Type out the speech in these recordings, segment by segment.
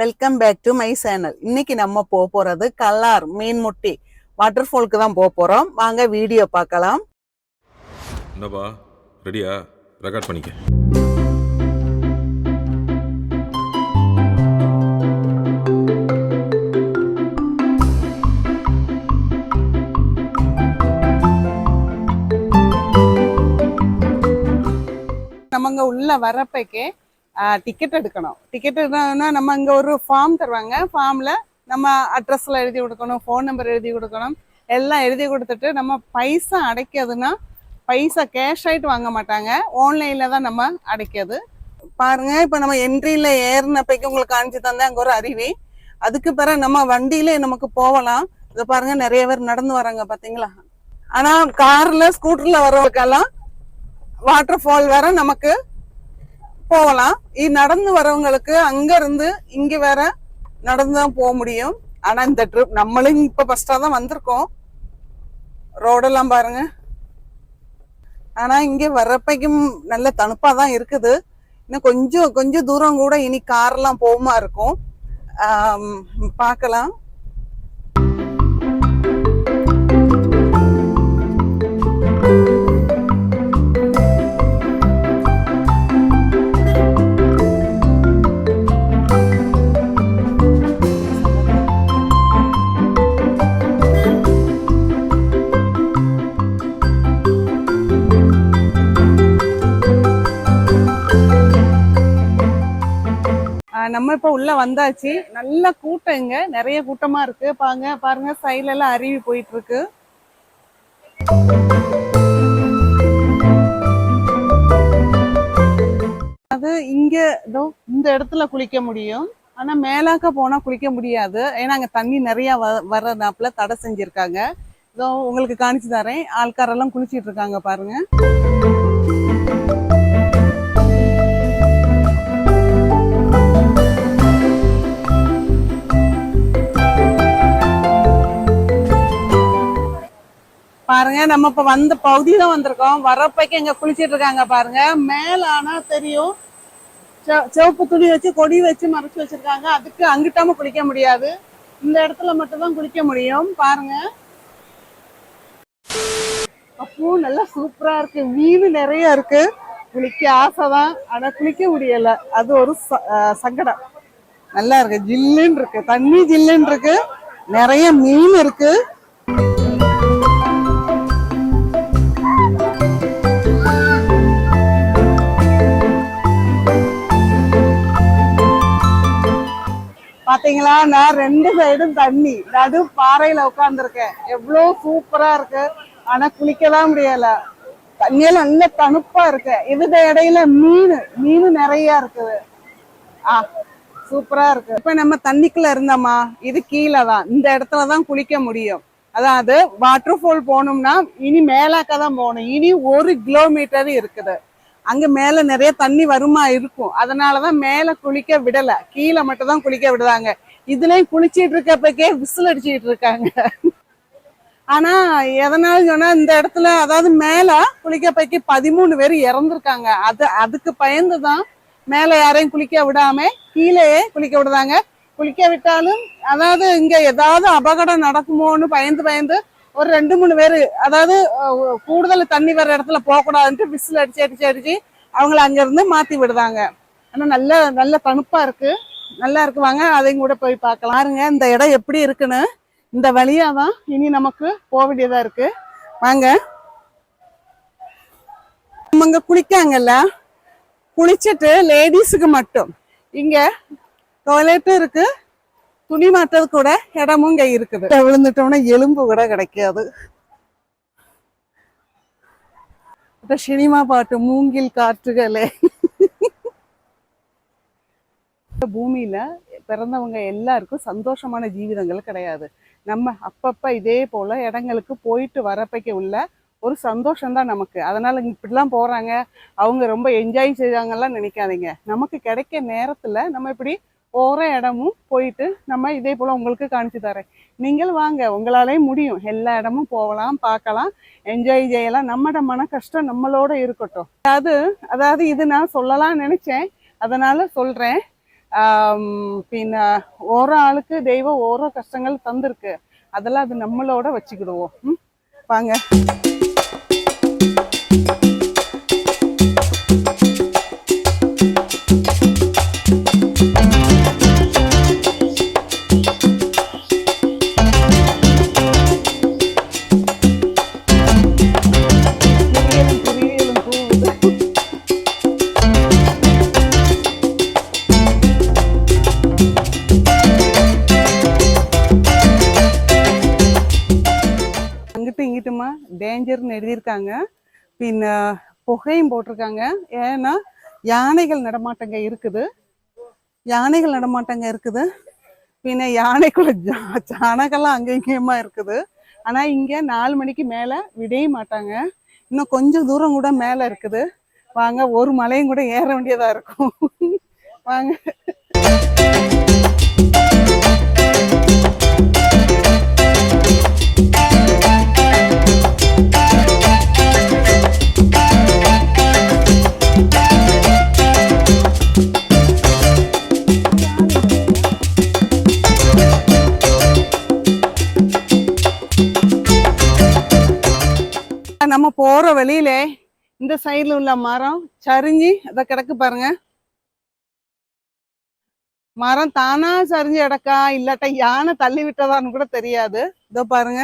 Welcome back to my channel இன்னைக்கு நம்ம போக போறது கல்லார் மீன்முட்டி வாட்டர் ஃபால்க்கு தான் போக போறோம். வாங்க வீடியோ பார்க்கலாம். என்னப்பா ரெடியா ரெக்கார்ட் பண்ணிக்க. நம்ம இங்க உள்ள வரப்பைக்கு டிக்கெட் எடுக்கணும். டிக்கெட் எடுக்கணும்னா நம்ம இங்க ஒரு ஃபார்ம் தருவாங்க. ஃபார்ம்ல நம்ம அட்ரஸ்ல எழுதி கொடுக்கணும் ஃபோன் நம்பர் எழுதி கொடுக்கணும். எல்லாம் எழுதி கொடுத்துட்டு நம்ம பைசா அடைக்கிறதுனா பைசா கேஷ் ஆயிட்டு வாங்க மாட்டாங்க. ஆன்லைனில் தான் நம்ம அடைக்கிறது. பாருங்க இப்போ நம்ம என்ட்ரியில ஏறினப்பைக்கு உங்களுக்கு காமிச்சு தந்தேன் அங்கே ஒரு அருவி அதுக்கு பிறகு நம்ம வண்டியில நமக்கு போகலாம். இதை பாருங்க நிறைய பேர் நடந்து வராங்க பார்த்தீங்களா ஆனா காரில் ஸ்கூட்டர்ல வர்றவங்களுக்கெல்லாம் வாட்டர் ஃபால் வேற நமக்கு போகலாம். இது நடந்து வரவங்களுக்கு அங்க இருந்து இங்க வேற நடந்து தான் போக முடியும். ஆனா இந்த ட்ரிப் நம்மளும் இப்ப ஃபர்ஸ்டா தான் வந்திருக்கோம். ரோடெல்லாம் பாருங்க. ஆனா இங்க வர்றப்பைக்கும் நல்ல தணுப்பா தான் இருக்குது. இன்னும் கொஞ்சம் கொஞ்சம் தூரம் கூட இனி கார்லாம் போகுமா இருக்கும். பார்க்கலாம். நம்ம இப்ப உள்ள வந்தாச்சு. நல்ல கூட்டம் இங்க. நிறைய கூட்டமா இருக்கு. பாங்க பாருங்க சைடுல எல்லாம் அருவி போயிட்டு இருக்கு. அது இங்க இதோ இந்த இடத்துல குளிக்க முடியும். ஆனா மேலாக்க போனா குளிக்க முடியாது. ஏன்னா அங்க தண்ணி நிறைய வ- வர்றதாப்புல தடை செஞ்சிருக்காங்க. இதோ உங்களுக்கு காணிச்சு தரேன். ஆள்காரெல்லாம் குளிச்சிட்டு இருக்காங்க பாருங்க. பாருங்க நம்ம இப்ப வந்த பகுதியில வந்திருக்கோம். வரப்பைக்கு இங்க குளிச்சிட்டு இருக்காங்க பாருங்க. மேல ஆனா தெரியும் சிவப்பு துணி வச்சு கொடி வச்சு மறைச்சு வச்சிருக்காங்க. அதுக்கு அங்கிட்டாம குளிக்க முடியாது. இந்த இடத்துல மட்டும் தான் குளிக்க முடியும். பாருங்க. அப்போ நல்லா சூப்பரா இருக்கு. மீன் நிறைய இருக்கு. குளிக்க ஆசைதான். ஆனா குளிக்க முடியல. அது ஒரு ச- சங்கடம். நல்லா இருக்கு. ஜில்லுன்னு இருக்கு. தண்ணி ஜில்லுன்னு இருக்கு. நிறைய மீன் இருக்கு. பாத்தீங்களா? நான் ரெண்டு சைடும் தண்ணி. நடு பாறையில உட்காந்துருக்கேன் எவ்வளவு சூப்பரா இருக்கு. ஆனா குளிக்கலாம் முடியல. தண்ணியில நல்ல தணுப்பா இருக்கு. இதுக்கு இடையில மீன் மீன் நிறைய இருக்குது. ஆ சூப்பரா இருக்கு. இப்ப நம்ம தண்ணிக்குள்ள இருந்தோமா? இது கீழே தான். இந்த இடத்துல தான் குளிக்க முடியும். அதாவது வாட்டர் ஃபால் போனோம்னா இனி மேலாக்க தான் போகணும். இனி ஒரு கிலோமீட்டர் இருக்குது. அங்க மேல நிறைய தண்ணி வருமா இருக்கும். அதனாலதான் மேல குளிக்க விடல. கீழே மட்டும் தான் குளிக்க விடுறாங்க. இதுலயும் குளிச்சிட்டு இருக்கப்பக்கே விசில் அடிச்சிட்டு இருக்காங்க. ஆனா எதனால சொன்னா இந்த இடத்துல அதாவது மேல குளிக்கப்பக்கி பதிமூணு பேர் இறந்துருக்காங்க. அது அதுக்கு பயந்து தான் மேல யாரையும் குளிக்க விடாம கீழேயே குளிக்க விடுறாங்க. குளிக்க விட்டாலும் அதாவது இங்க ஏதாவது அபகடம் நடக்குமோன்னு பயந்து பயந்து ஒரு ரெண்டு மூணு பேர் அதாவது கூடுதல் தண்ணி வர இடத்துல போகக்கூடாதுன்ட்டு விசில் அடிச்சு அடிச்சு அடிச்சு அவங்கள அங்கேருந்து மாற்றி விடுதாங்க ஆனால் நல்ல நல்ல தணுப்பா இருக்கு. நல்லா இருக்கு வாங்க அதையும் கூட போய் பார்க்கலாம். பாருங்க இந்த இடம் எப்படி இருக்குன்னு. இந்த வழியா தான் இனி நமக்கு போக வேண்டியதாக இருக்கு. வாங்க. நம்ம குளிக்காங்கல்ல? குளிச்சுட்டு லேடிஸுக்கு மட்டும். இங்கே டொய்லெட்டும் இருக்குது துணி மாட்டுறது கூட இடமும் இங்க இருக்குது. விழுந்துட்டோம்னா எலும்பு கூட கிடைக்காது. சினிமா பாட்டு மூங்கில் காற்றுகளே. பூமியில பிறந்தவங்க எல்லாருக்கும் சந்தோஷமான ஜீவிதங்கள் கிடையாது. நம்ம அப்பப்ப இதே போல இடங்களுக்கு போயிட்டு வரப்பைக்கு உள்ள ஒரு சந்தோஷம் தான் நமக்கு. அதனால இப்படிலாம் போறாங்க. அவங்க ரொம்ப என்ஜாய் செய்றாங்கலாம் நினைக்காதீங்க. நமக்கு கிடைக்க நேரத்துல நம்ம இப்படி போகிற இடமும் போயிட்டு நம்ம இதே போல் உங்களுக்கு காணிச்சு தரேன். நீங்கள் வாங்க உங்களாலே முடியும். எல்லா இடமும் போகலாம் பார்க்கலாம். என்ஜாய் செய்யலாம். நம்மட மன கஷ்டம் நம்மளோட இருக்கட்டும். அதாவது அதாவது இது நான் சொல்லலாம் நினைச்சேன். அதனால் சொல்கிறேன் பின்ன ஓரோ ஆளுக்கு தெய்வம் ஓரோ கஷ்டங்கள் தந்திருக்கு. அதெல்லாம் அது நம்மளோட வச்சுக்கிடுவோம். ம்? வாங்க. பின்ன புகையும் போட்டிருக்காங்க. ஏன்னா யானைகள் நடமாட்டங்க இருக்குது. யானைகள் நடமாட்டங்க இருக்குது. பின்ன யானைக்குள்ள ஜா ஜானகெல்லாம் அங்கே இங்கேயுமா இருக்குது. ஆனா இங்க நாலு மணிக்கு மேல விடவே மாட்டாங்க. இன்னும் கொஞ்சம் தூரம் கூட மேல இருக்குது. வாங்க ஒரு மலையும் கூட ஏற வேண்டியதா இருக்கும். வாங்க. நம்ம போற வழியில இந்த சைடுல உள்ள மரம் சரிஞ்சு அத கிடக்கு பாருங்க. மரம் தானா சரிஞ்சு கிடக்கா இல்லாட்டா யானை தள்ளி விட்டதான்னு கூட தெரியாது. இதோ பாருங்க.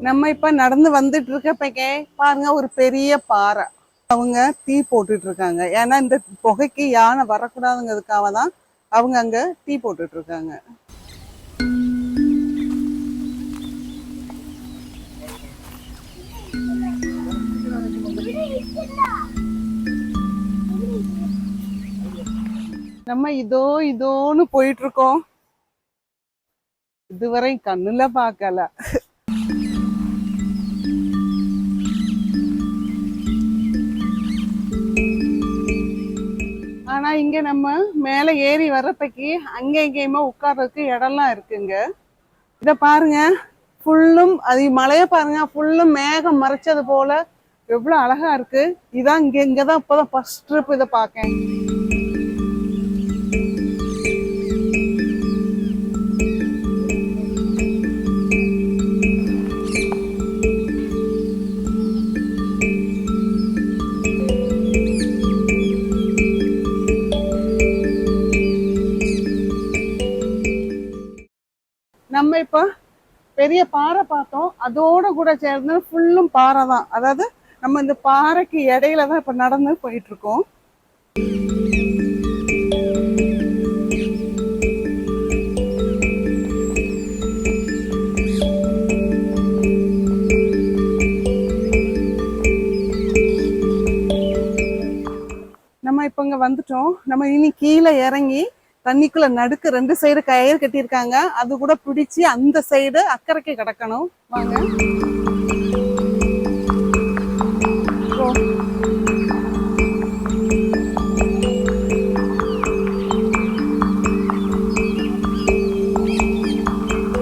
நம்ம இப்ப நடந்து வந்துட்டு இருக்கப்பக்கே பாருங்க ஒரு பெரிய பாறை. அவங்க தீ போட்டுட்டு இருக்காங்க ஏன்னா இந்த புகைக்கு யானை வரக்கூடாதுங்கிறதுக்காக தான் அவங்க அங்க தீ போட்டுட்டு இருக்காங்க நம்ம இதோ இதோன்னு போயிட்டு இருக்கோம் இதுவரை கண்ணுல பார்க்கல ஆனா இங்க நம்ம மேல ஏறி வர்றதுக்கு அங்க இங்கேயுமா உட்கார்றதுக்கு இடம்லாம் இருக்குங்க. இத பாருங்க. ஃபுல்லும் அது மலைய பாருங்க. ஃபுல்லும் மேகம் மறைச்சது போல எவ்வளவு அழகா இருக்கு. இதான் இங்க இங்கதான் இப்பதான் ஃபர்ஸ்ட் ட்ரிப் இதை பார்க்கேன். பெரிய பாறை பார்த்தோம். அதோட கூட சேர்ந்து ஃபுல்லும் பாறை தான். அதாவது நம்ம இந்த பாறைக்கு இடையில தான் இப்போ நடந்து போயிட்டு இருக்கோம் நம்ம இப்போ இங்கே வந்துட்டோம். நம்ம இனி கீழே இறங்கி தண்ணிக்குள்ள நடுக்கு ரெண்டு சைடு கயிறு கட்டியிருக்காங்க. அது கூட பிடிச்சி அந்த சைடு அக்கறைக்கு கிடக்கணும். வாங்க.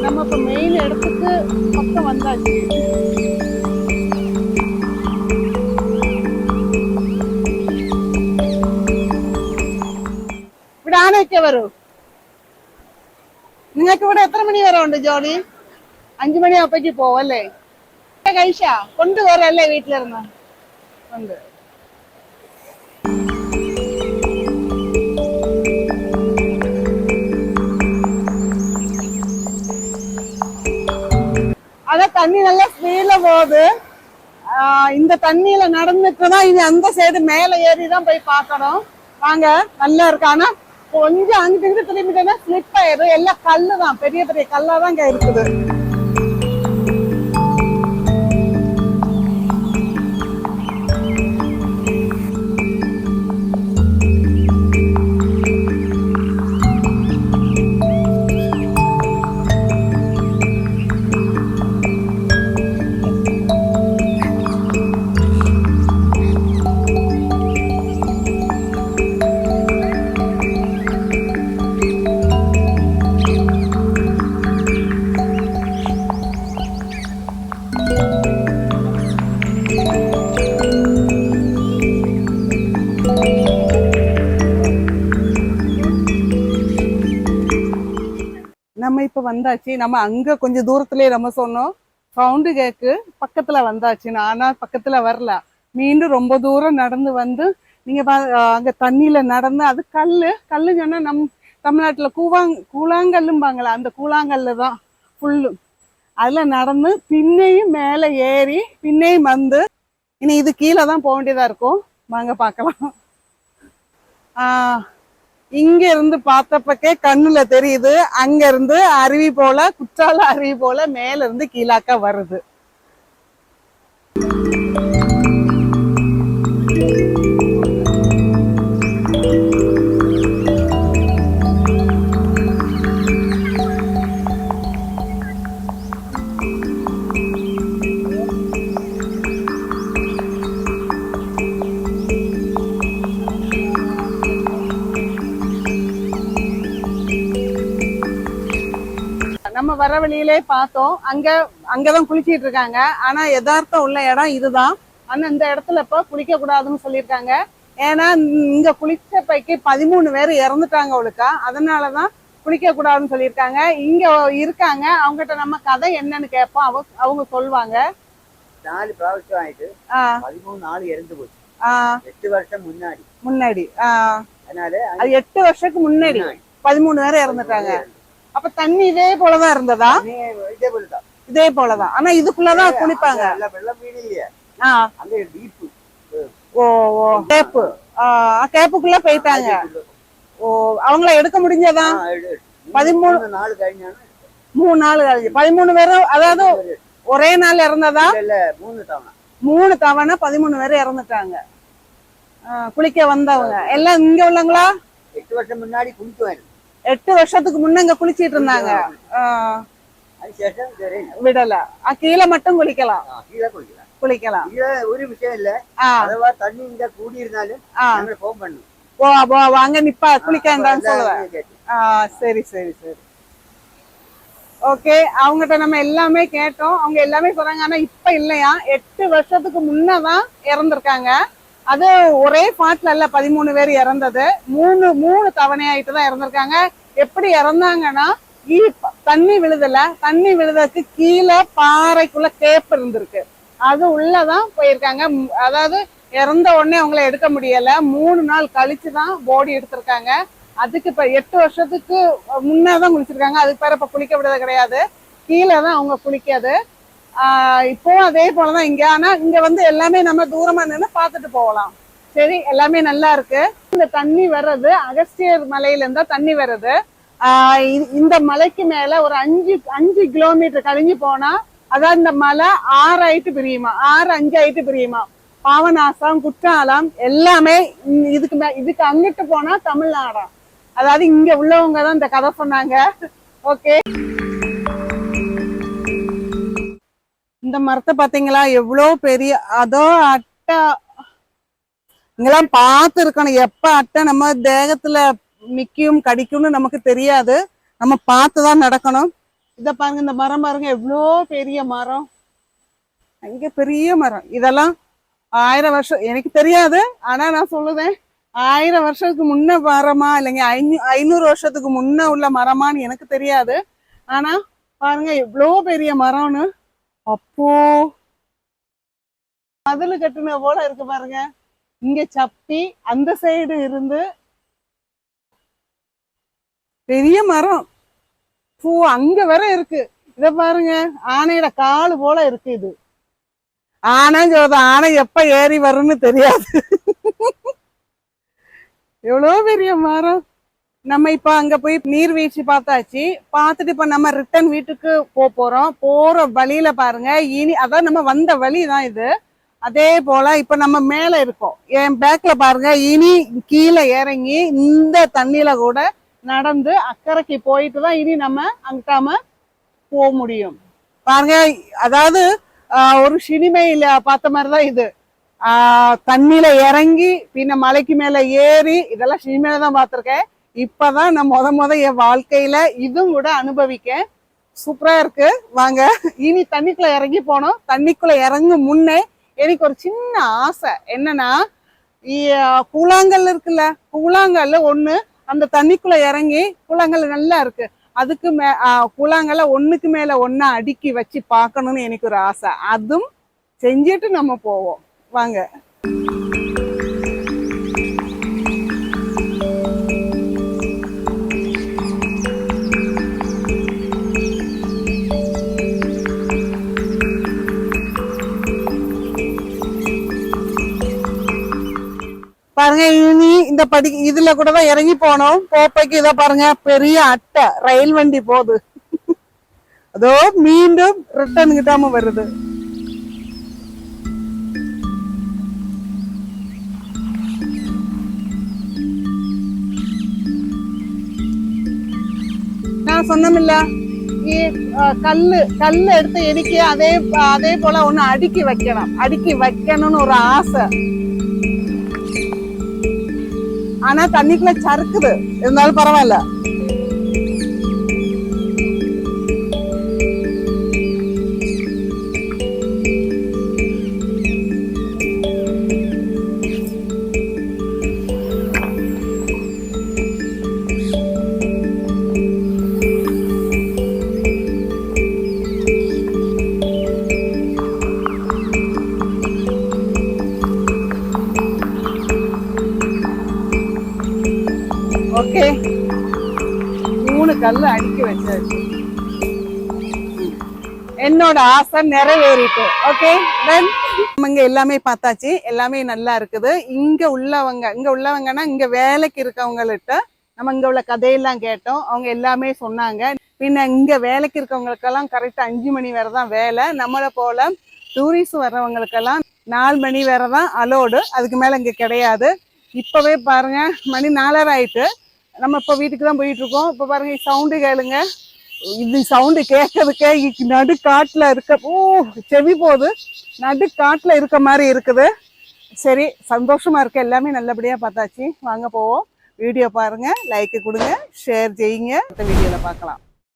நம்ம இப்ப மெயின் இடத்துக்கு பக்கம் வந்தாச்சு. ഇവിടെ ആനയൊക്കെ വരൂ നിങ്ങൾക്ക് ഇവിടെ എത്ര മണി വരെ ഉണ്ട് ജോലി അഞ്ചു മണിയാകുമ്പേക്ക് പോവും അല്ലേ കഴിച്ച കൊണ്ടുവരല്ലേ വീട്ടിലിരുന്ന് ഉണ്ട് அத தண்ணி நல்லா ஸ்பீட்ல போகுது ஆஹ் இந்த தண்ணியில நடந்துட்டு தான் இனி அந்த சைடு மேல ஏறி தான் போய் பார்க்கணும் வாங்க நல்லா இருக்கு ஆனா கொஞ்சம் அங்கிட்டு இங்கிட்டு திரும்பிட்டேன்னா ஸ்லிப் ஆயிடும் எல்லாம் கல்லு தான் பெரிய பெரிய கல்லா தான் இங்க இருக்குது. நம்ம வந்தாச்சு. நம்ம அங்க கொஞ்சம் தூரத்துலேயே நம்ம சொன்னோம். சவுண்டு கேக்கு பக்கத்துல வந்தாச்சு ஆனா பக்கத்துல வரல. மீண்டும் ரொம்ப தூரம் நடந்து வந்து நீங்க பா- அங்க தண்ணியில நடந்து அது கல்லு. கல்லு சொன்னா நம் தமிழ்நாட்டுல கூவாங் கூழாங்கல்லும்பாங்களே அந்த கூழாங்கல்லு தான். ஃபுல்லும் அதுல நடந்து பின்னையும் மேல ஏறி பின்னையும் வந்து இனி இது கீழே தான் போக வேண்டியதா இருக்கும். வாங்க பார்க்கலாம். ஆஹ் இங்க இருந்து பார்த்தப்பக்கே கண்ணுல தெரியுது. அங்க இருந்து அருவி போல குற்றால அருவி போல மேல இருந்து கீழாக்க வருது. வழியிலே பார்த்தோம். அங்க அங்கதான் குளிச்சிட்டு இருக்காங்க. ஆனா யதார்த்தம் உள்ள இடம் இதுதான். ஆனா இந்த இடத்துல இப்ப குளிக்க கூடாதுன்னு சொல்லியிருக்காங்க. ஏன்னா இங்க குளிச்ச பைக்கு பதிமூணு பேர் இறந்துட்டாங்க அவளுக்கா அதனாலதான் குளிக்க கூடாதுன்னு சொல்லியிருக்காங்க. இங்க இருக்காங்க. அவங்ககிட்ட நம்ம கதை என்னன்னு கேட்போம். அவ அவங்க சொல்லுவாங்க நாலு ப்ராஜெக்ட் ஆயிட்டு ஆஹ் பதிமூணு நாள் இறந்து போச்சு. எட்டு வருஷம் முன்னாடி. முன்னாடி. அதனால அது எட்டு வருஷத்துக்கு முன்னாடி. பதிமூணு பேர் இறந்துட்டாங்க. அப்ப தண்ணி இதே போலதான் இருந்ததா? இதே போலதான். இதே போலதான். ஆனா இதுக்குள்ளதான் குளிப்பாங்க. ஓ ஓ. கேப்பு கேப்புக்குள்ள போயிட்டாங்க. ஓ அவங்கள எடுக்க முடிஞ்சதா? பதிமூணு நாள் கழிஞ்சு மூணு நாள் கழிஞ்சு. பதிமூணு பேரும் அதாவது ஒரே நாள் இறந்ததா? இல்ல மூணு தவணை. மூணு தவணை பதிமூணு பேர் இறந்துட்டாங்க. குளிக்க வந்தவங்க. எல்லாம் இங்க உள்ளங்களா எட்டு வருஷம் முன்னாடி குளிக்குவாரு எட்டு வருஷத்துக்கு முன்ன இங்க குளிச்சிட்டு இருந்தாங்க. விடல. கீழே மட்டும் குளிக்கலாம். கீழே குளிக்கலாம். ஒரு விஷயம் இல்ல. அதுவா தண்ணி இங்க கூடி இருந்தாலும் போன் பண்ணும். ஓ அப்போ அவ அங்க நிப்பா குளிக்காண்டான்னு சொல்லுவேன். சரி சரி சரி. ஓகே அவங்ககிட்ட நம்ம எல்லாமே கேட்டோம். அவங்க எல்லாமே சொல்றாங்க ஆனா இப்ப இல்லையா? எட்டு வருஷத்துக்கு முன்னதான் இறந்திருக்காங்க. அது ஒரே பாட்டுல இல்ல பதிமூணு பேர் இறந்தது. மூணு மூணு தவணையாயிட்டு தான் இறந்திருக்காங்க. எப்படி இறந்தாங்கன்னா தண்ணி விழுதல தண்ணி விழுததுக்கு கீழே பாறைக்குள்ள கேப் இருந்திருக்கு. அது உள்ளதான் போயிருக்காங்க. அதாவது இறந்த உடனே அவங்கள எடுக்க முடியல. மூணு நாள் கழிச்சு தான் போடி எடுத்திருக்காங்க. அதுக்கு இப்ப எட்டு வருஷத்துக்கு முன்னதான் குளிச்சிருக்காங்க. அதுக்கு பேர இப்ப குளிக்க விடுறது கிடையாது. கீழே தான் அவங்க குளிக்காது ஆஹ் அதே போலதான் இங்க. ஆனா இங்க வந்து எல்லாமே நம்ம தூரமா நின்று பார்த்துட்டு போகலாம். சரி எல்லாமே நல்லா இருக்கு. இந்த தண்ணி வர்றது அகஸ்தியர் மலையில இருந்தா தண்ணி வருது ஆஹ் இந்த மலைக்கு மேல ஒரு அஞ்சு அஞ்சு கிலோமீட்டர் கழிஞ்சு போனா அதான் இந்த மலை ஆறு ஆயிட்டு பிரியுமா? ஆறு அஞ்சு ஆயிட்டு பிரியுமா? பாவநாசம் குற்றாலம் எல்லாமே இதுக்கு மே இதுக்கு அங்கிட்டு போனா தமிழ்நாடா. அதாவது இங்க உள்ளவங்க தான் இந்த கதை சொன்னாங்க. ஓகே. இந்த மரத்தை பாத்தீங்களா? எவ்வளோ பெரிய அதோ அட்டை. இங்கெல்லாம் பார்த்து இருக்கணும் எப்ப அட்டை நம்ம தேகத்துல மிக்கியும் கடிக்கும்னு நமக்கு தெரியாது. நம்ம பார்த்து தான் நடக்கணும். இத பாருங்க இந்த மரம் பாருங்க. எவ்வளோ பெரிய மரம். இங்க பெரிய மரம். இதெல்லாம் ஆயிரம் வருஷம் எனக்கு தெரியாது. ஆனா நான் சொல்லுவேன். ஆயிரம் வருஷத்துக்கு முன்ன மரமா இல்லைங்க ஐநூ- ஐநூறு வருஷத்துக்கு முன்ன உள்ள மரமான்னு எனக்கு தெரியாது. ஆனா பாருங்க எவ்வளோ பெரிய மரம்னு. அப்போ மதில் கட்டுன போல இருக்கு பாருங்க. இங்க சப்பி அந்த சைடு இருந்து பெரிய மரம். பூ அங்க வர இருக்கு. இத பாருங்க. ஆனையோட காலு போல இருக்கு இது. ஆனை சொல்றது ஆனை எப்ப ஏறி வரும்னு தெரியாது. எவ்வளவு பெரிய மரம். நம்ம இப்ப அங்க போய் நீர்வீழ்ச்சி பார்த்தாச்சு. பார்த்துட்டு இப்ப நம்ம ரிட்டர்ன் வீட்டுக்கு போக போறோம். போற வழியில பாருங்க. இனி அதான் நம்ம வந்த வழி தான் இது. அதே போல இப்ப நம்ம மேல இருக்கோம். என் பேக்ல பாருங்க. இனி கீழே இறங்கி இந்த தண்ணியில கூட நடந்து அக்கறைக்கு போயிட்டு தான் இனி நம்ம அங்கிட்டாம போக முடியும். பாருங்க. அதாவது ஒரு சினிமையில பார்த்த மாதிரி தான் இது. ஆஹ், தண்ணியில இறங்கி பின்ன மலைக்கு மேல ஏறி இதெல்லாம் சினிமையில தான் பார்த்திருக்கேன். இப்பதான் நான் முத முத என் வாழ்க்கையில இதுவும் கூட அனுபவிக்கேன். சூப்பரா இருக்கு. வாங்க. இனி தண்ணிக்குள்ள இறங்கி போனோம். தண்ணிக்குள்ள இறங்கும் முன்னே எனக்கு ஒரு சின்ன ஆசை. என்னன்னா கூழாங்கல் இருக்குல்ல? கூழாங்கல் ஒண்ணு அந்த தண்ணிக்குள்ள இறங்கி கூழாங்கல் நல்லா இருக்கு. அதுக்கு மே கூழாங்கல்ல ஒண்ணுக்கு மேல ஒன்னா அடுக்கி வச்சு பார்க்கணும்னு எனக்கு ஒரு ஆசை. அதுவும் செஞ்சுட்டு நம்ம போவோம். வாங்க. பாருங்க இனி இந்த படி இதுல கூட தான் இறங்கி போனோம் போப்பைக்கு இதை பாருங்க பெரிய அட்டை ரயில் வண்டி போகுது. அதோ மீண்டும் ரிட்டர்ன் கிட்டாம வருது. நான் சொன்னமில்ல இ- கல்லு கல்லு எடுத்து எடிக்க அதே அதே போல ஒண்ணு அடுக்கி வைக்கணும். அடுக்கி வைக்கணும்னு ஒரு ஆசை. ஆனா தண்ணிக்குள்ள சறுக்குது. இருந்தாலும் பரவாயில்ல. என்னோட ஆசை நிறைவேறிட்டு ஓகே தென் இங்க எல்லாமே பார்த்தாச்சு. எல்லாமே நல்லா இருக்குது. இங்க உள்ளவங்க இங்க உள்ளவங்கன்னா இங்க வேலைக்கு இருக்கவங்கள்ட்ட நம்ம இங்க உள்ள கதையெல்லாம் கேட்டோம். அவங்க எல்லாமே சொன்னாங்க. பின்ன இங்க வேலைக்கு இருக்கவங்களுக்கெல்லாம் கரெக்டா அஞ்சு மணி வரை தான் வேலை. நம்மளை போல டூரிஸ்ட் வர்றவங்களுக்கெல்லாம் நாலு மணி வரை தான் அலோடு அதுக்கு மேல இங்க கிடையாது. இப்பவே பாருங்க மணி நாலரை ஆயிட்டு. நம்ம இப்போ வீட்டுக்கு தான் போயிட்டு இருக்கோம் இப்போ பாருங்க சவுண்டு கேளுங்க. இது சவுண்டு கேட்கறதுக்கே நடு காட்டில் இருக்க ஓ செவி போகுது. நடு காட்டில் இருக்க மாதிரி இருக்குது. சரி சந்தோஷமாக இருக்க. எல்லாமே நல்லபடியாக பார்த்தாச்சு. வாங்க போவோம். வீடியோ பாருங்கள் லைக்கு கொடுங்க ஷேர் செய்யுங்க. அடுத்த வீடியோவில் பார்க்கலாம்.